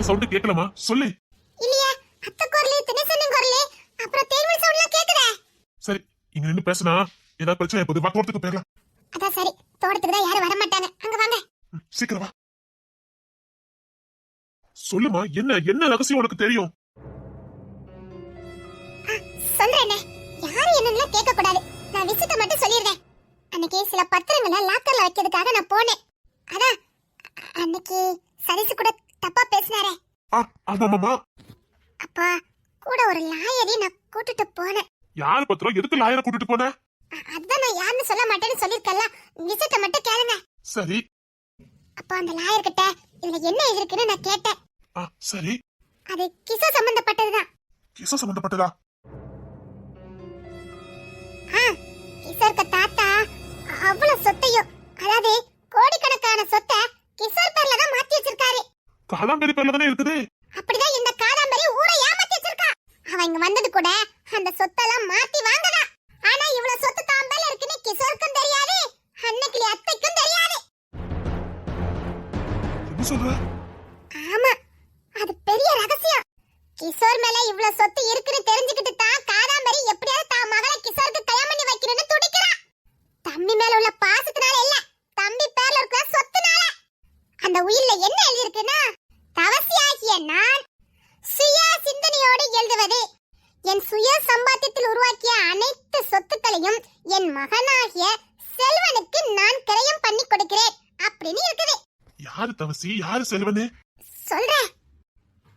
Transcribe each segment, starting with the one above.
யார் சவுண்ட் கேட்கலாமா சொல்லு. இல்லையே அத்தை குரலு தினேசன் குரலு அப்புறம் தேன்மொழி சவுண்ட்லாம் கேக்குதே. சரி இங்க நின்னு பேசினா ஏதாவது பிரச்சனை போகுது வா தோட்டத்துக்கு போயிடலாம் அதான் சரி தோட்டத்துக்கு தான் யாரும் வர மாட்டாங்க. அங்க வாங்க. சீக்கிரம் வா. சொல்லுமா என்ன என்ன ரகசியம் உனக்கு தெரியும்? சொல்றேனே யாரும் என்னன்னு கேட்க கூடாது நான் விஷயத்த மட்டும் சொல்லிடுறேன். அன்னைக்கு சில பத்திரங்களை லாக்கர்ல வைக்கிறதுக்காக நான் போனேன். அதான் அன்னைக்கு சதீஷ் கூட தப்பா பேசினாரே. ஆ ஆமாமாமா. அப்பா கூட ஒரு லாயரையும் நான் கூட்டிட்டு போனேன். யார் பத்திரம்? எதுக்கு லாயரை கூட்டிட்டு போன? அ- அதான் நான் யாருன்னு சொல்ல மாட்டேன்னு சொல்லிருக்கல விஷயத்த மட்டும் கேளுங்க. சரி. அப்போ அந்த லாயர் கிட்ட இதுல என்ன இருக்குன்னு நான் கேட்டேன். ஆ சரி. அது கிசா சம்பந்தப்பட்டதுதான். கிச சம்பந்தப்பட்டதா? ஆ, கிஷோருக்கு தாத்தா அவ்வளவு சொத்தையும் அதாவது கோடிக்கணக்கான சொத்தை கிஷோர் பேர்ல தான் மாத்தி வச்சிருக்காரு. காலாம்பேரி பேர்ல தானே இருக்குது? அப்படிதான் இந்த காதாம்பரி ஊரை ஏமாத்தி வச்சிருக்கா. அவன் இங்க வந்தது கூட அந்த சொத்தெல்லாம் மாத்தி வாங்கதா ஆனா இவ்வளவு சொத்து தான் பேர்ல இருக்குன்னு கிஷோருக்கும் தெரியாது அன்னைக்கு அத்தைக்கும் தெரியாது. என்ன சொல்ற ஆமா அது பெரிய ரகசியம் கிஷோர் மேல இவ்வளவு சொத்து இருக்குன்னு தெரிஞ்சுக்கிட்டு தான் காதாம்பரி எப்படியாவது தான் மகளை கிஷோருக்கு கல்யாணம் பண்ணி வைக்கணும்னு துடிக்கிறா தம்பி மேல உள்ள பாசத்தினால இல்ல தம்பி பேர்ல இருக்கிற சொத்துனால அந்த உயிர்ல என்ன எழுதியிருக்குன்னா தவசியாகிய நான் சுய சிந்தனையோடு எழுதுவது என் சுய சம்பாத்தியத்தில் உருவாக்கிய அனைத்து சொத்துக்களையும் என் மகனாகிய செல்வனுக்கு நான் கிரயம் பண்ணி கொடுக்கிறேன் அப்படின்னு இருக்குது. யாரு தவசி? யாரு செல்வனு? சொல்றேன்.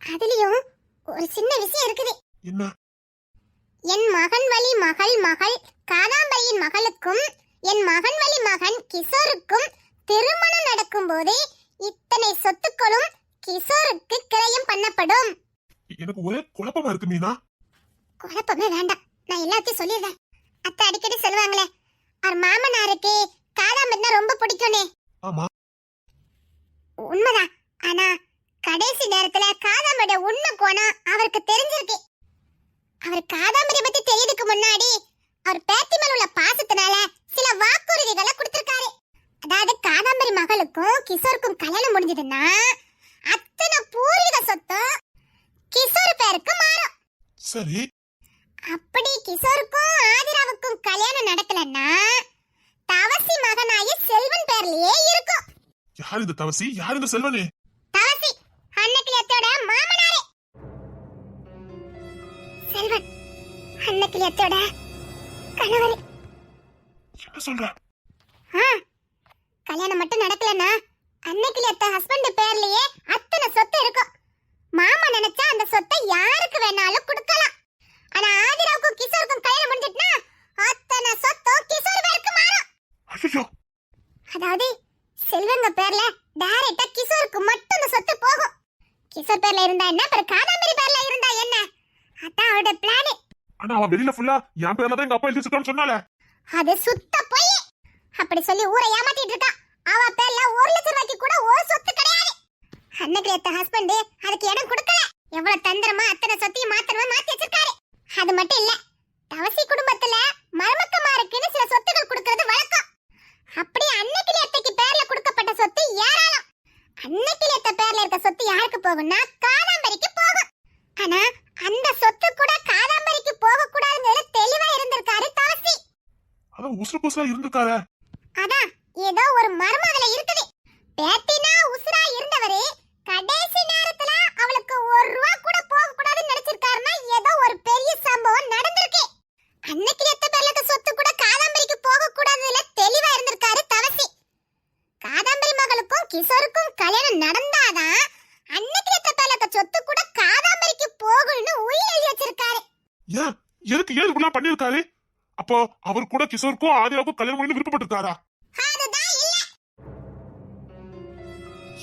அதுலயும் ஒரு சின்ன விஷயம் இருக்குது. என்ன? என் மகன் வழி மகள் மகள் காதாம்பரியின் மகளுக்கும் என் மகன் வழி மகன் கிஷோருக்கும் திருமணம் நடக்கும் போதே இத்தனை சொத்துக்களும் கிஷோருக்கு கிரயம் பண்ணப்படும். எனக்கு ஒரே குழப்பமா இருக்கு மீனா. குழப்பமே வேண்டாம். நான் எல்லாத்தையும் சொல்லிடுறேன். அத்தை அடிக்கடி சொல்லுவாங்களே அவர் மாமனாருக்கு காதாம்பரினா ரொம்ப பிடிக்கும்னே. ஆமா. உண்மைதான். ஆனா கடைசி நேரத்துல காதாம்பரியோட உண்மை கோணம் அவருக்கு தெரிஞ்சிருக்கு. அவர் காதாம்பரி பத்தி தெரியறதுக்கு முன்னாடி அவர் பேத்தி மேல உள்ள பாசத்தினால சில வாக்குறுதிகளை கொடுத்திருக்காரு. அதாவது காதாம்பரி மகளுக்கும் கிஷோருக்கும் கல்யாணம் முடிஞ்சதுன்னா அத்தனை பூர்வீக சொத்தும் கிஷோர் பேருக்கு மாறும். சரி. அப்படி கிஷோருக்கும் ஆதிராவுக்கும் கல்யாணம் நடக்கலன்னா தவசி மகனாய செல்வன் பேர்லயே இருக்கும். யார் இந்த தவசி? யார் இந்த செல்வனு? தவசி அன்னக்கிளியத்தோட மாமனாரே. செல்வன் அன்னக்கிளியத்தோட கணவரே. என்ன சொல்ற? கல்யாணம் மட்டும் நடக்கலனா அன்னைக்கிளியத்த ஹஸ்பண்ட் பேர்லயே அத்தனை சொத்து இருக்கும் மாமா நினைச்சா அந்த சொத்தை யாருக்கு வேணாலும் கொடுக்கலாம் ஆனா ஆதிராவுக்கும் கிஷோருக்கும் கல்யாணம் முடிஞ்சிட்டுனா அத்தனை சொத்தும் கிஷோர் பேருக்கு மாறும் ஐயோ அதாவது செல்வங்க பேர்ல டைரக்டா கிஷோருக்கு மட்டும் அந்த சொத்து போகும் கிஷோர் பேர்ல இருந்தா என்ன பிறகு காதாம்பரி பேர்ல இருந்தா என்ன அதான் அவரோட பிளான் ஆனா அவன் வெளியில ஃபுல்லா என் பேர்ல தான் எங்க அப்பா எழுதி வச்சிருக்கான்னு சொன்னால. அது சுத்த பொய். அப்படி சொல்லி ஊரை ஏமாத்திட்டு இருக்கா. அவ பேர்ல ஒரு லட்சம் ரூபாய்க்கு கூட ஒரு சொத்து கிடையாது. அன்னைக்கு ஏத்த ஹஸ்பண்ட் அதுக்கு இடம் கொடுக்கல. எவ்வளவு தந்திரமா அத்தனை சொத்தையும் மாத்திரமா மாத்தி வச்சிருக்காரு. அது மட்டும் இல்ல தவசி குடும்பத்துல மருமக்கமாருக்குன்னு சில சொத்துக்கள் கொடுக்கறது வழக்கம். அப்படி அன்னைக்கு அத்தைக்கு பேர்ல கொடுக்கப்பட்ட சொத்து ஏராளம். அன்னைக்கு அத்த பேர்ல இருக்க சொத்து யாருக்கு போகும்னா காதாம்பரிக்கு போகும். ஆனா அந்த சொத்து கூட காதாம்பரிக்கு போக கூடாதுங்கிறதுல தெளிவா இருந்திருக்காரு தவசி அதான் உசுறு புசுரா இருந்திருக்காரு. அதான் ஏதோ ஒரு மர்மம் அதுல இருக்குது. பேத்தினா உசுரா இருந்தவரு கடைசி நேரத்துல அவளுக்கு ஒரு ரூபா கூட போக கூடாதுன்னு நினைச்சிருக்காருன்னா ஏதோ ஒரு பெரிய சம்பவம் நடந்திருக்கு. அன்னைக்கு எத்த பேர்ல சொத்து கூட காதாம்பரிக்கு போக கூடாதுல தெளிவா இருந்திருக்காரு தவசி காதாம்பரி மகளுக்கும் கிஷோருக்கும் கல்யாணம் நடந்தாதான் அன்னைக்கு பேர்ல சொத்து கூட காதாம்பரிக்கு போகணும்னு உயிர் எழுதி வச்சிருக்காரு. ஏன்? எதுக்கு ஏன் இப்படிலாம் பண்ணிருக்காரு அப்போ அவர் கூட கிஷோருக்கும் ஆதிராவுக்கும் கல்யாணம் பண்ணி விருப்பப்பட்டிருக்காரா?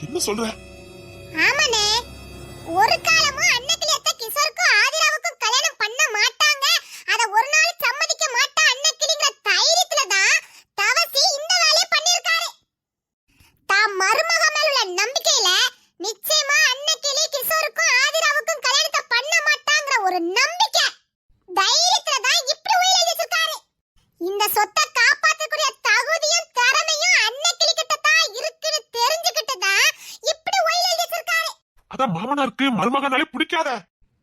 என்ன சொல்ற? ஆமாண்ணே. ஒரு காலமும் அன்னக்கிளியத்த கிஷோருக்கும் ஆதிராவுக்கும் கல்யாணம் பண்ண மாட்டாங்க அத ஒரு நாள் சம்மதிக்க மாட்டா அன்னக்கிளிங்கிற தைரியத்துல தான் தவசி இந்த வேலையை பண்ணிருக்காரு தாம் மருமக மேல உள்ள நம்பிக்கையில நிச்சயமா அன்னக்கிளி கிஷோருக்கும் ஆதிராவுக்கும் கல்யாணத்தை பண்ண மாட்டாங்கிற ஒரு நம்பிக்கை தைரியத்துல தான் இப்படி உயிர் எழுதி வச்சிருக்காரு இந்த சொத்தை காப்பாத்தக்கூடிய தகுதியும் திறமையும் அன்னக்கிளி கிட்ட தான் இருக்குன்னு தெரிஞ்சுக்கிட்டு தான் இப்படி உயிர் எழுதி வச்சிருக்காரு அதான் மாமனாருக்கு மருமகனாலே பிடிக்காத.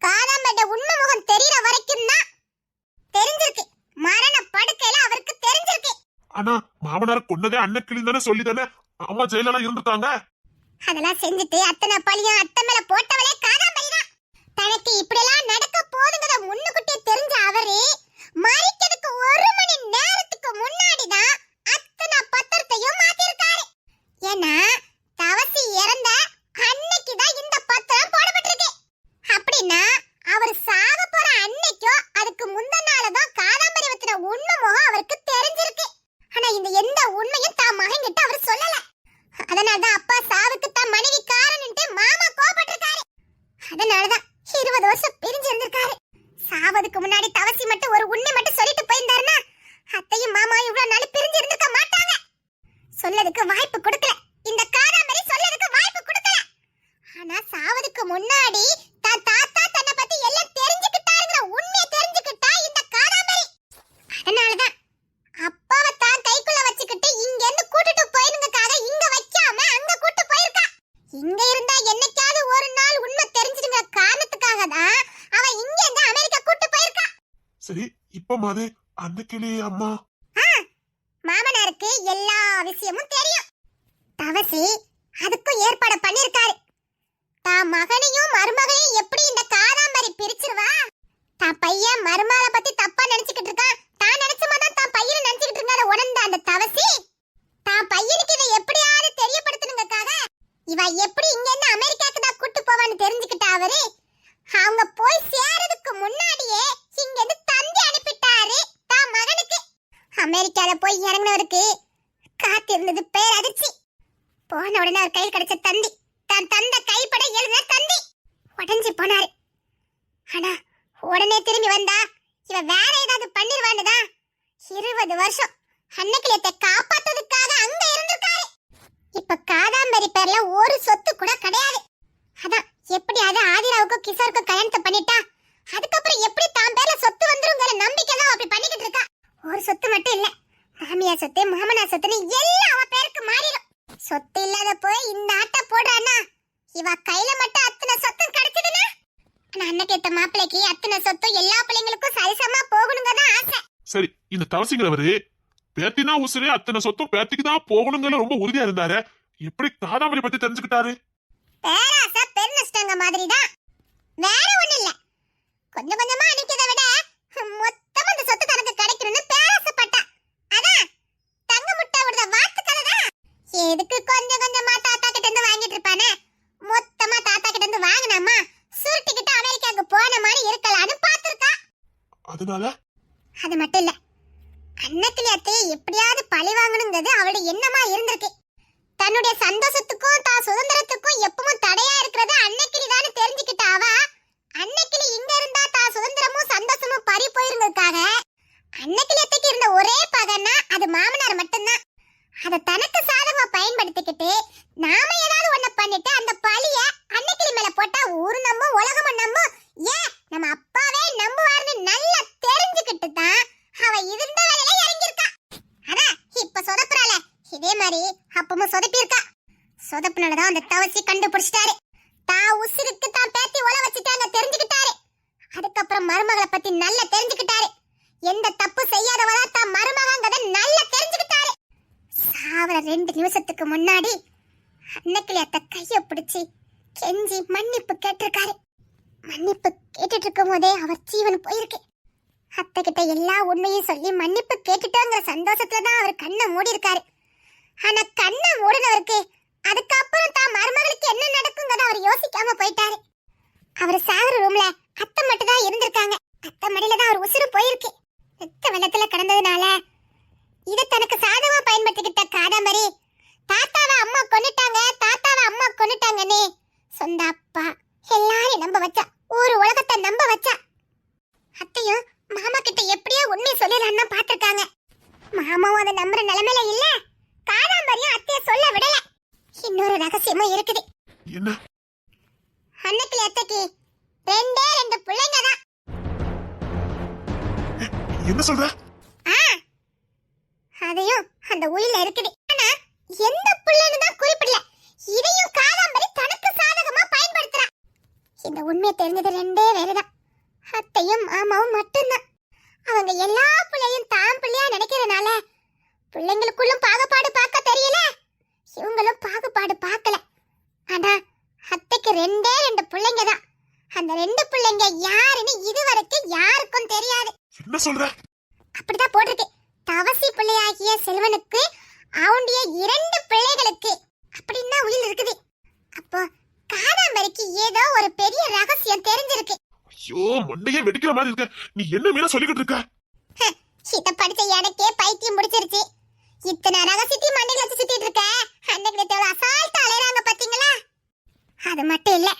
காதாம்பேட்ட உண்மை முகம் தெரியற வரைக்கும் தான் தெரிஞ்சிருக்கு. மரண படுக்கையில அவருக்கு தெரிஞ்சிருக்கு. ஆனா மாமனார் கொன்னதே அன்னக்கிளி தானே சொல்லி தானே அம்மா ஜெயிலெல்லாம் இருந்திருக்காங்க அதெல்லாம் செஞ்சுட்டு அத்தனை பழியும் அத்தை மேல போட்டவளே காதாம்பரி தான். தனக்கு இப்படியெல்லாம் நடக்க போதுங்கிறத முன்னுக்குட்டியே தெரிஞ்ச அவரு மறிக்கிறதுக்கு ஒரு மணி நேரத்துக்கு முன்னாடி தான் அத்தனை பத்திரத்தையும் மாத்திருக்காரு. ஏன்னா தவசி இறந்த அன்னைக்கு தான் இந்த பத்திரம் போடப்பட்டிருக்கு. அப்படின்னா அவர் சாக போற அன்னைக்கோ அதுக்கு முந்தின நாள் தான் காதாம்பரி பத்தின உண்மை முகம் அவருக்கு தெரிஞ்சிருக்கு ஆனா இந்த எந்த உண்மையும் தான் மகன் கிட்ட அவர் சொல்லல அதனாலதான் அப்பா சாவுக்கு தான் மனைவி காரணம்ட்டு மாமா கோபப்பட்டிருக்காரு அதனாலதான் இருபது வருஷம் பிரிஞ்சு இருந்திருக்காரு சாவதுக்கு முன்னாடி தவசி மட்டும் ஒரு உண்மை மட்டும் சொல்லிட்டு போயிருந்தாருன்னா அத்தையும் மாமா இவ்வளவு நாள் பிரிஞ்சு இருந்திருக்க மாட்டாங்க சொல்லதுக்கு வாய்ப்பு கொடுக்கல இந்த காதாமரி சொல்லதுக்கு வாய்ப்பு கொடுக்கல ஆனா சாவதுக்கு முன்னாடி தான் தாத்தா தன்னை பத்தி எல்லாம் தெரிஞ்சுக்கிட்டாருங்கிற உண்மையை தெரிஞ்சுக்கிட்டா இந்த காதாமரி அதனாலதான் அப்பாவை தான் கைக்குள்ள வச்சுக்கிட்டு இங்க இருந்து கூட்டிட்டு போயிருங்கக்காக இங்க வைக்காம அங்க கூட்டு போயிருக்கா இங்க இருந்தா என்னைக்காவது ஒரு நாள் உண்மை தெரிஞ்சிடுங்க காரணத்துக்காக தான் அவ இங்க இருந்து அமெரிக்கா கூட்டு போயிருக்கா சரி இப்ப மாது அன்னக்கிளி அம்மா. மாமனாருக்கு எல்லா விஷயமும் தெரியும். தவசி அதுக்கும் ஏற்பாடு பண்ணிருக்காரு. தான் மகனையும் மருமகனையும் எப்படி இந்த காதாம்பரி பிரிச்சிருவா? தான் பையன் மருமகளை பத்தி தப்பா நினைச்சுக்கிட்டு இருக்கான். தான் நினைச்ச மாதிரி தான் பையனை நினைச்சுக்கிட்டு இருந்தாரு உணர்ந்த அந்த தவசி. தான் பையனுக்கு இதை எப்படியாவது தெரியப்படுத்தணுங்கக்காக இவ எப்படி இங்க இருந்து அமெரிக்காக்கு தான் கூட்டு போவான்னு தெரிஞ்சுக்கிட்டா அவரு? அவங்க போய் சே முன்னாடியே இங்க இருந்து தந்தி அனுப்பிட்டாரு தான் மகனுக்கு அமெரிக்கால போய் இறங்கினவருக்கு காத்திருந்தது பேரதிர்ச்சி. போன உடனே அவர் கையில் கிடைச்ச தந்தி. தான் தந்த கைப்பட எழுத தந்தி. உடஞ்சி போனாரு. ஆனா உடனே திரும்பி வந்தா இவ வேற ஏதாவது பண்ணிருவான்னுதான் இருபது வருஷம் அன்னக்கிளியத்தை காப்பாத்ததுக்காக அங்க இருந்திருக்காரு. இப்ப காதாம்பரி பேர்ல ஒரு சொத்து கூட கிடையாது. அதான் எப்படியாவது ஆதிராவுக்கும் கிஷோருக்கும் கல்யாணத்தை பண்ணிட்டா? அதுக்கப்புறம் எப்படி தான் பேர்ல சொத்து வந்துருங்கிற நம்பிக்கை தான் அப்படி பண்ணிக்கிட்டு இருக்கா? ஒரு சொத்து மட்டும் இல்ல மாமியார் சொத்து மாமனார் சொத்துன்னு எல்லாம் அவ பேருக்கு மாறிடும் சொத்து இல்லாத போய் இந்த ஆட்ட போடுறானா இவ கையில மட்டும் அத்தனை சொத்து கிடைச்சதுன்னா ஆனா அன்னைக்கு ஏத்த மாப்பிள்ளைக்கு அத்தனை சொத்தும் எல்லா பிள்ளைங்களுக்கும் சரிசமா போகணுங்க தான் ஆசை சரி இந்த தவசிங்கிறவரு பேத்தினா உசுரே அத்தனை சொத்தும் பேத்திக்கு தான் போகணுங்கிற ரொம்ப உறுதியா இருந்தாரு. எப்படி காதாமரி பத்தி தெரிஞ்சுக்கிட்டாரு? பேராசை பெருநஷ்டங்க மாதிரி தான் வேற ஒண்ணு இல்ல. கொஞ்சம் கொஞ்சமா அடிக்கிறத விட மொத்தமா அந்த சொத்து தனக்கு கிடைக்கணும்னு பேராசைப்பட்டா. அதான் தங்க முட்டை விடுற வாத்துக்களை தான். எதுக்கு கொஞ்சம் கொஞ்சமா தாத்தா கிட்ட இருந்து வாங்கிட்டு இருப்பானே? மொத்தமா தாத்தா கிட்ட இருந்து வாங்கினாமா? சுருட்டிக்கிட்டு அமெரிக்காவுக்கு போன மாதிரி இருக்கலாம்னு பாத்துருக்கா அதனால? அது மட்டும் இல்ல. அன்னக்கிளி அத்தையை எப்படியாவது பழி வாங்கணுங்கிறது அவளுடைய எண்ணமா இருந்திருக்கு. தன்னுடைய சந்தோஷத்துக்கும் தான் சுதந்திரத்துக்கும் எப்பவும் தடையா இருக்கிறது அன்னைக்கிளி தானே தெரிஞ்சுக்கிட்ட அவ அன்னைக்கிளி இங்க இருந்தா தான் சுதந்திரமும் சந்தோஷமும் பறி போயிருந்ததுக்காக அன்னைக்கிளி அத்தைக்கு இருந்த ஒரே பகன்னா அது மாமனார் மட்டும்தான் அதை தனக்கு சாதகமா பயன்படுத்திக்கிட்டு நாம ஏதாவது ஒண்ணு பண்ணிட்டு அந்த பழிய அன்னைக்கிளி மேல போட்டா ஊரு நம்பும் உலகமும் நம்பும் ஏன் நம்ம அப்பாவே நம்புவார்னு நல்லா தெரிஞ்சுக்கிட்டு தான் அவ இருந்த வேலையில இறங்கியிருக்கா அதான் இப்ப சொதப்புறாள இதே மாதிரி அப்பமும் சொதப்பியிருக்கா சொதப்புனதான் அந்த தவசி கண்டுபிடிச்சிட்டாரு. தான் உசுருக்கு தான் பேத்தி உல வச்சுட்டாங்க தெரிஞ்சுக்கிட்டாரு. அதுக்கப்புறம் மருமகளை பத்தி நல்லா தெரிஞ்சுக்கிட்டாரு. எந்த தப்பு செய்யாதவளா தான் மருமகங்கிறத நல்லா தெரிஞ்சுக்கிட்டாரு. சாவர ரெண்டு நிமிஷத்துக்கு முன்னாடி அன்னைக்கிளி அத்த கைய பிடிச்சி கெஞ்சி மன்னிப்பு கேட்டிருக்காரு. மன்னிப்பு கேட்டுட்டு இருக்கும் போதே அவர் ஜீவன் போயிருக்கு. அத்தை கிட்ட எல்லா உண்மையும் சொல்லி மன்னிப்பு கேட்டுட்டோங்கிற சந்தோஷத்துல தான் அவர் கண்ணை மூடி இருக்காரு ஆனா கண்ணை மூடினவருக்கு அதுக்கப்புறம் தான் மருமகளுக்கு என்ன நடக்குங்கிறத அவர் யோசிக்காம போயிட்டாரு. அவர் சாகுற ரூம்ல அத்தை மட்டும் தான் இருந்திருக்காங்க. அத்தை மடியில தான் அவர் உசுறு போயிருக்கு. ரத்த வெள்ளத்துல கடந்ததுனால இத தனக்கு சாதகமா பயன்படுத்திக்கிட்ட காதாம்பரி தாத்தாவை அம்மா கொன்னுட்டாங்க தாத்தாவை அம்மா கொண்டுட்டாங்கன்னு சொந்த அப்பா. எல்லாரையும் நம்ப வச்சா ஒரு உலகத்தை நம்ப வச்சா. அத்தையும் மாமா கிட்ட எப்படியோ உண்மை சொல்லிடலான்னு பாத்திருக்காங்க மாமாவும் அதை நம்புற நிலைமையில இல்ல. காதாம்பரியும் அத்தைய சொல்ல விடல. இன்னொரு ரகசியமும் இருக்குது. என்ன? அன்னைக்கு அத்தைக்கு ரெண்டே ரெண்டு பிள்ளைங்க தான் என்ன சொல்ற? ஆ அதையும் அந்த உயில இருக்குது. ஆனா எந்த பிள்ளைன்னு தான் குறிப்பிடல. இதையும் காதாம்பரி தனக்கு சாதகமா பயன்படுத்துறா. உண்மை தெரிஞ்சது ரெண்டே வேலைதான். அத்தையும் மாமாவும் மட்டும்தான். அவங்க எல்லா பிள்ளையும் தான் பிள்ளையா நினைக்கிறதுனால பிள்ளைங்களுக்குள்ளும் பாகுபாடு பார்க்க தெரியல. இவங்களும் பாகுபாடு பார்க்கல. ஆனா அத்தைக்கு ரெண்டே ரெண்டு பிள்ளைங்க தான். அந்த ரெண்டு பிள்ளைங்க யாருன்னு இதுவரைக்கும் யாருக்கும் தெரியாது. என்ன சொல்ற? அப்படிதான் போட்டிருக்கு. தவசி பிள்ளையாகிய செல்வனுக்கு அவனுடைய இரண்டு பிள்ளைகளுக்கு அப்படின்னு உயிர் இருக்குது. அப்போ காதாம்பரிக்கு ஏதோ ஒரு பெரிய ரகசியம் தெரிஞ்சிருக்கு. ஐயோ மண்டையே வெடிக்கிற மாதிரி இருக்க. நீ என்ன மீனா சொல்லிக்கிட்டு இருக்க? இத படிச்ச எனக்கே பைத்தியம் முடிச்சிருச்சு இத்தனை ரகசியத்தையும் மண்டையில வச்சு சுத்திட்டு இருக்க? அன்னைக்கு எவ்வளவு அசால்ட்டா அலையறாங்க பாத்தீங்களா? அது மட்டும் இல்ல.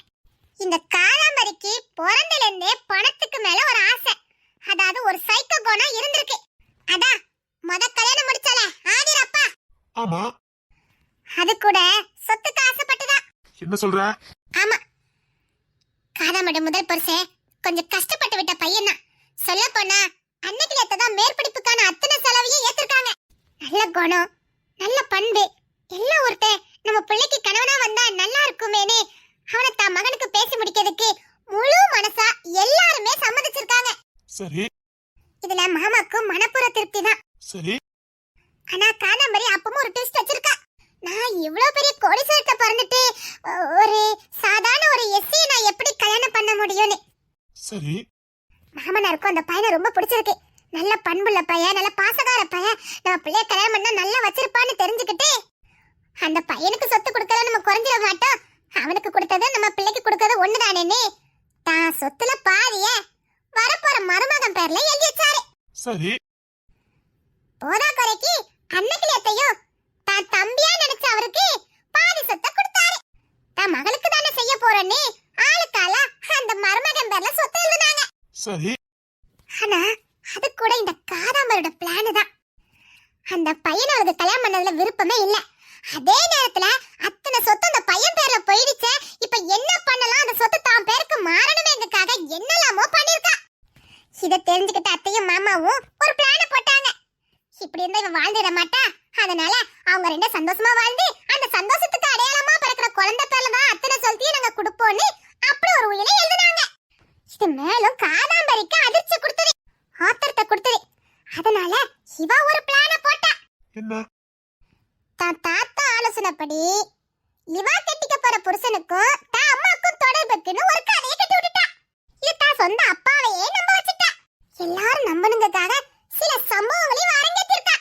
இந்த காலாம்பரிக்கு பிறந்தல இருந்தே பணத்துக்கு மேல ஒரு ஆசை. அதாவது ஒரு சைக்கோ குணம் இருந்திருக்கு. அதான் முத கல்யாணம் முடிச்சால. ஆதிர் அப்பா ஆமா. அது கூட சொத்துக்கு ஆசைப்பட்டுதான். என்ன சொல்ற? ஆமா. காதாமட முதல் புருஷன் கொஞ்சம் கஷ்டப்பட்டு விட்ட பையன் தான் சொல்ல போனா அன்னைக்கு தான் மேற்படிப்புக்கான அத்தனை செலவையும் ஏத்திருக்காங்க. நல்ல குணம் நல்ல பண்பு. எல்லாம் ஒருத்தன் நம்ம பிள்ளைக்கு கணவனா வந்தா நல்லா இருக்குமேனு. அவனை தான் மகனுக்கு பேசி முடிக்கிறதுக்கு முழு மனசா எல்லாருமே சம்மதிச்சிருக்காங்க. சரி. இதுல மாமாக்கும் மனப்புற திருப்தி தான். சரி. ஆனா காதாம்பரி அப்பவும் ஒரு ட்விஸ்ட் வச்சிருக்கா. நான் இவ்ளோ பெரிய கோடீஸ்வரத்தை பிறந்துட்டு ஒரு சாதாரண ஒரு எஸ்சி நான் எப்படி கல்யாணம் பண்ண முடியும்னு. சரி. மாமனாருக்கும் அந்த பையனை ரொம்ப பிடிச்சிருக்கு. நல்ல பண்புள்ள பையன் நல்ல பாசகார பையன். நம்ம பிள்ளைய கல்யாணம் பண்ணா நல்லா வச்சிருப்பான்னு தெரிஞ்சுக்கிட்டு அந்த பையனுக்கு சொத்து கொடுக்கறத நம்ம குறைஞ்சிட மாட்டோம். அவனுக்கு கொடுத்தது நம்ம பிள்ளைக்கு கொடுக்கறது ஒண்ணுதானேன்னு தான் சொத்துல பாதிய. வரப்போற மருமகன் பேர்ல எழுதி வச்சாரு சரி. போதா குறைக்கு அன்னைக்கிலேத்தையும் தான் தம்பியா நினைச்ச அவருக்கு பாதி சொத்தை கொடுத்தாரு. தான் மகளுக்கு தானே செய்ய போறேன்னு ஆளுக்கால அந்த மருமகன் பேர்ல சொத்து எழுதுனாங்க சரி ஆனா அது கூட இந்த காதாமரோட பிளான் தான் அந்த பையனை அவளுக்கு கல்யாணம் பண்ணதுல விருப்பமே இல்ல. அதே நேரத்துல அத்தனை சொத்து அந்த பையன் பேர்ல போயிடுச்சு. இப்ப என்ன பண்ணலாம்? அந்த சொத்து தான் பேருக்கு மாறணுமேங்கக்காக என்னெல்லாமோ பண்ணிருக்கா இத தெரிஞ்சுக்கிட்ட அத்தையும் மாமாவும் ஒரு பிளான போட்டாங்க. இப்படி இருந்தா இவன் வாழ்ந்துட மாட்டா. அதனால அவங்க ரெண்டும் சந்தோஷமா வாழ்ந்து அந்த சந்தோஷத்துக்கு அடையாளமா பிறக்கிற குழந்தை பேர்ல தான் அத்தனை சொல்த்தியும் நாங்க கொடுப்போம்னு அப்படி ஒரு உயிரை எழுதுனாங்க. இது மேலும் காதா அதிர்ச்சி கொடுத்தது ஆத்திரத்தை கொடுத்தது அதனால இவ ஒரு பிளான போட்டா என்ன தான் தாத்தா ஆலோசனைப்படி நிவா கட்டிக்க போற புருஷனுக்கும் தான் அம்மாக்கும் தொடர்பு இருக்குன்னு ஒரு கதையை கட்டி விட்டுட்டா. இது தான் சொந்த அப்பாவையே நம்ப வச்சுட்டா. எல்லாரும் நம்பணுங்கக்காக சில சம்பவங்களையும் அரங்கேற்றிருக்கா.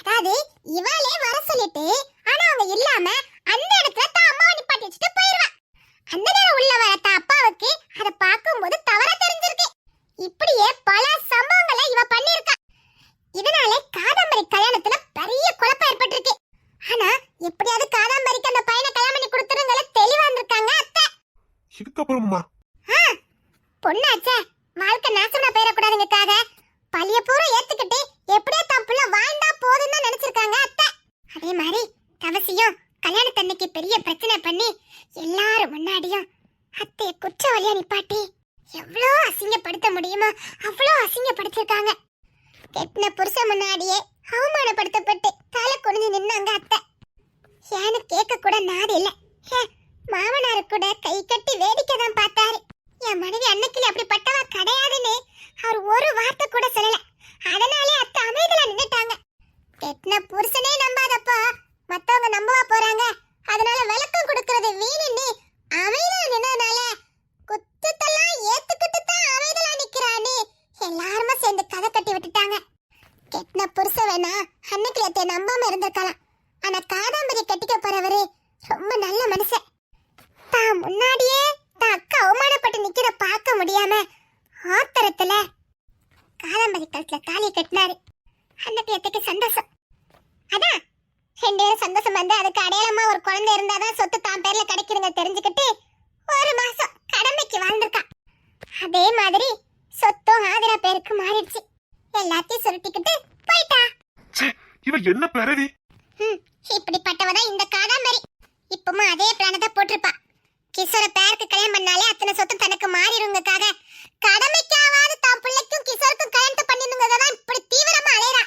அதாவது இவளே வர சொல்லிட்டு ஆனா அவங்க இல்லாம அந்த இடத்துல தான் அம்மாவை நிப்பாட்டி வச்சுட்டு போயிருவா. அந்த நேரம் உள்ள வர தான் அப்பாவுக்கு அதை பார்க்கும்போது தவறா தெரிஞ்சிருக்கு. இப்படியே பல 在 ஆத்திரத்துல காதாம்பரி கழுத்துல காலியை கட்டினாரு. அன்னைக்கு அத்தைக்கு சந்தோஷம். அதான் ரெண்டு பேரும் சந்தோஷம் வந்து அதுக்கு அடையாளமா ஒரு குழந்தை இருந்தாதான் சொத்து தான் பேர்ல கிடைக்குதுங்க தெரிஞ்சுக்கிட்டு ஒரு மாசம் கடமைக்கு வாழ்ந்திருக்கா அதே மாதிரி சொத்தும் ஆதிரா பேருக்கு மாறிடுச்சு. எல்லாத்தையும் சுருட்டிக்கிட்டு போயிட்டா. இவ என்ன பிறவி? இப்படிப்பட்டவதான் இந்த காதாம்பரி இப்பவும் அதே பிளான தான் போட்டிருப்பா. கிஷோர பேருக்கு கல்யாணம் பண்ணாலே அத்தனை சொத்து தனக்கு மாறிடுங்கக்காக கடமைக்காவது தான் பிள்ளைக்கும் கிஷோருக்கும் கல்யாணத்தை பண்ணிருந்ததை தான் இப்படி தீவிரமா அலையறா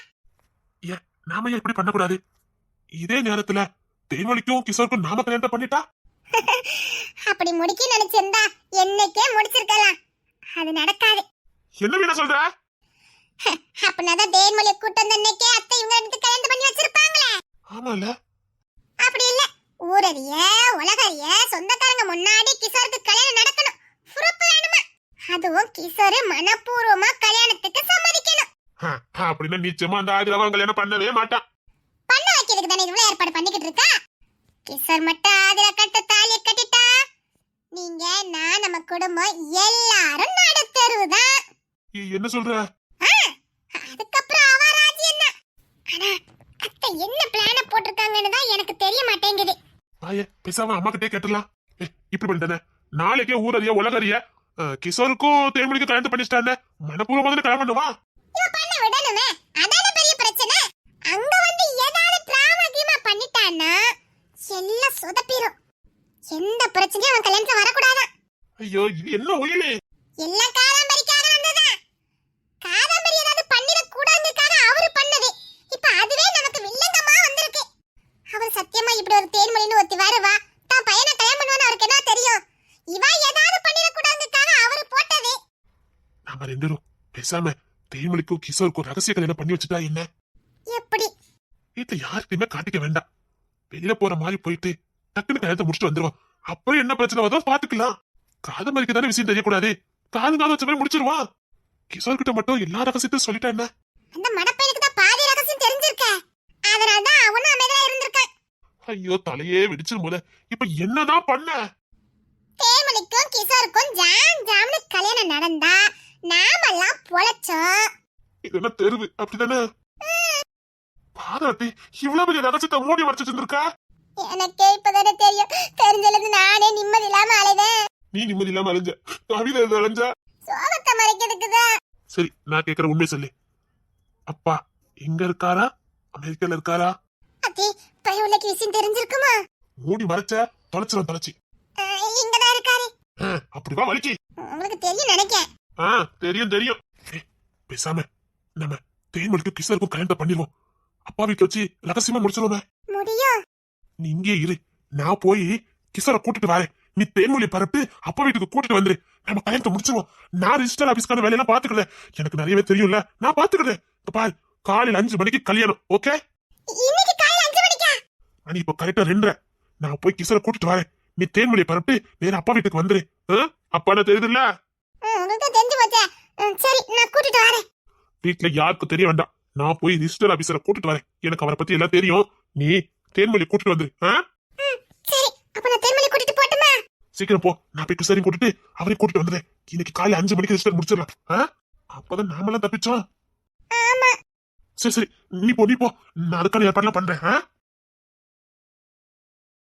நாம ஏன் இப்படி பண்ணக்கூடாது. இதே நேரத்துல தேவலிக்கும் கிஷோருக்கும் நாம கல்யாணத்தை பண்ணிட்டா? அப்படி முடிக்க நினைச்சிருந்தா என்னைக்கே முடிச்சிருக்கலாம். அது நடக்காது. என்ன வீணா சொல்ற? அப்படின்னாதான் தேன்மொழியை கூட்டு வந்த அன்னைக்கே அத்தை இவங்க ரெண்டு கல்யாணம் பண்ணி வச்சிருப்பாங்களே. ஆமால அப்படி இல்ல. ஊரறிய உலகறிய சொந்தக்காரங்க முன்னாடி கிஷோருக்கு கல்யாணம் நடக்கணும். புறப்பு வேணுமா? அதுவும் கிஷோரு மனப்பூர்வமா கல்யாணத்துக்கு சம்மதிக்கணும். அப்படின்னா நிச்சயமா அந்த ஆதிரவன் கல்யாணம் பண்ணவே மாட்டான் பண்ண வைக்கிறதுக்கு தானே இவ்வளவு ஏற்பாடு பண்ணிக்கிட்டு இருக்கா? கிஷோர் மட்டும் ஆதிர கட்ட தாலியை கட்டிட்டா? நீங்க நான் நம்ம குடும்பம் எல்லாரும் நடத்தருவுதான் ஏய், என்ன சொல்ற? அதுக்கப்புறம் அவ ராஜ்யம் தான் ஆனா அத்தை என்ன பிளான போட்டிருக்காங்கன்னு தான் எனக்கு தெரிய மாட்டேங்குது. பாய பேசாம அம்மா கிட்டே கேட்டுலாம் இப்படி பண்ணிட்டானே நாளைக்கே ஊரறிய உலகறிய கிஷோருக்கும் தேன்மொழிக்கும் கல்யாணம் பண்ணிச்சிட்டானே? மனப்பூர்வமா தானே கல்யாணம் பண்ணுவா? இவ பண்ண விடணுமே. அதான பெரிய பிரச்சனை? அங்க வந்து ஏதாவது டிராமா கீமா பண்ணிட்டான்னா எல்லாம் சொதப்பிரும் பிரச்சனையும் அவன் கல்யாணத்துல வரக்கூடாதான். ஐயோ இது என்ன உயிலே எல்லாம் காதாம்பரிக்காக வந்ததா? காதாம்பரி ஏதாவது பண்ணிட கூடாதுக்காக அவரு பண்ணது. இப்ப அதுவே நமக்கு வில்லங்கமா வந்திருக்கு. அவர் சத்தியமா இப்படி ஒரு தேன்மொழின்னு ஒருத்தி வருவா. தான் பையனை கல்யாணம் பண்ணுவான்னு அவருக்கு என்ன தெரியும். இவ ஏதாவது பண்ணிட கூடாதுக்காக அவரு போட்டது. நாம ரெண்டு பேரும் பேசாம தேன்மொழிக்கும் கிஷோருக்கும் ரகசிய கல்யாணம் பண்ணி வச்சுட்டா என்ன? எப்படி? வீட்டுல யார்கிட்டயுமே காட்டிக்க வேண்டாம். வெளியில போற மாதிரி போயிட்டு டக்குன்னு கல்யாணத்தை முடிச்சுட்டு வந்துருவான் அப்புறம் என்ன பிரச்சனை வருதோ பாத்துக்கலாம் காதமரிக்கு தானே விஷயம் தெரியக்கூடாது. காது காது வச்ச மாதிரி முடிச்சிருவான். கிஷோர் கிட்ட மட்டும் எல்லா ரகசியத்தையும் சொல்லிட்டா என்ன? அந்த மடப்பையனுக்கு தான் பாதி ரகசியம் தெரிஞ்சிருக்க. அதனாலதான் அவனும் அமைதியா இருந்திருக்கான். ஐயோ தலையே வெடிச்சிரும் போல இப்ப என்னதான் பண்ண? தேமலிக்கும் கிஷோருக்கும் ஜாம் ஜாம்னு கல்யாணம் நடந்தா நாமெல்லாம் பொழைச்சோம். இது என்ன தெருவு? அப்படிதானே? பாராட்டி இவ்வளவு பெரிய ரகசியத்தை மூடி மறைச்சு வச்சிருந்திருக்கா எனக்கே இப்பதானே தெரியும். தெரிஞ்சது நானே நிம்மதி இல்லாம அலைவேன் நீ நிம்மதி இல்லாம அலைஞ்ச. கவிதை அலைஞ்ச. சோகத்தை மறைக்கிறதுக்குதான் சரி நான் கேக்குற உண்மை சொல்லு. அப்பா எங்க இருக்காரா? அமெரிக்கால இருக்காரா? அத்தி பயவுள்ளக்கு விஷயம் தெரிஞ்சிருக்குமா? மூடி மறைச்ச தொலைச்சிரும் தொலைச்சி. இங்கதான் இருக்காரு. ஆ, அப்படிவா வலிக்கு. உங்களுக்கு தெரியும் நினைக்கேன். ஆ தெரியும் தெரியும். பேசாம நம்ம தேன்மொழிக்கும் கிஷோருக்கும் கல்யாணத்தை பண்ணிடுவோம் அப்பா வீட்டுல வச்சு ரகசியமா முடிச்சிருவோமே. முடியும். நீ இங்கே இரு. நான் போய் கிஷோரை கூட்டிட்டு வரேன். நீ தேன்மொழி பரப்பு அப்பா வீட்டுக்கு கூட்டிட்டு வந்துரு. நம்ம கல்யாணத்தை முடிச்சிருவோம். நான் ரிஜிஸ்டர் ஆபீஸ்க்கான வேலையெல்லாம் பாத்துக்கல எனக்கு நிறையவே தெரியும்ல. நான் பாத்துக்கிறேன் பாரு காலையில அஞ்சு மணிக்கு கல்யாணம் ஓகே மணி இப்போ கரெக்டா ரெண்டரை. நான் போய் கிஷோரை கூட்டிட்டு வரேன். நீ தேன்மொழி பரப்பு நேரா அப்பா வீட்டுக்கு வந்துரு. ஆ? அப்பா என்ன தெரியுதுல்ல? வீட்டுல யாருக்கும் தெரிய வேண்டாம். நான் போய் ரிஜிஸ்டர் ஆபீசரை கூட்டிட்டு வரேன். எனக்கு அவரை பத்தி எல்லாம் தெரியும். நீ தேன்மொழி கூட்டிட்டு போட்டுமா? சீக்கிரம் போ நான் போய் கிருஷ்ணரையும் கூட்டிட்டு அவரையும் கூட்டிட்டு வந்துடுறேன் இன்னைக்கு காலையில அஞ்சு மணிக்கு ரிஜிஸ்டர் முடிச்சிடலாம்? அப்பதான் நாமெல்லாம் தப்பிச்சோம். சரி சரி நீ போ நீ போ. நான் அதுக்கான ஏற்பாடுலாம் பண்றேன்?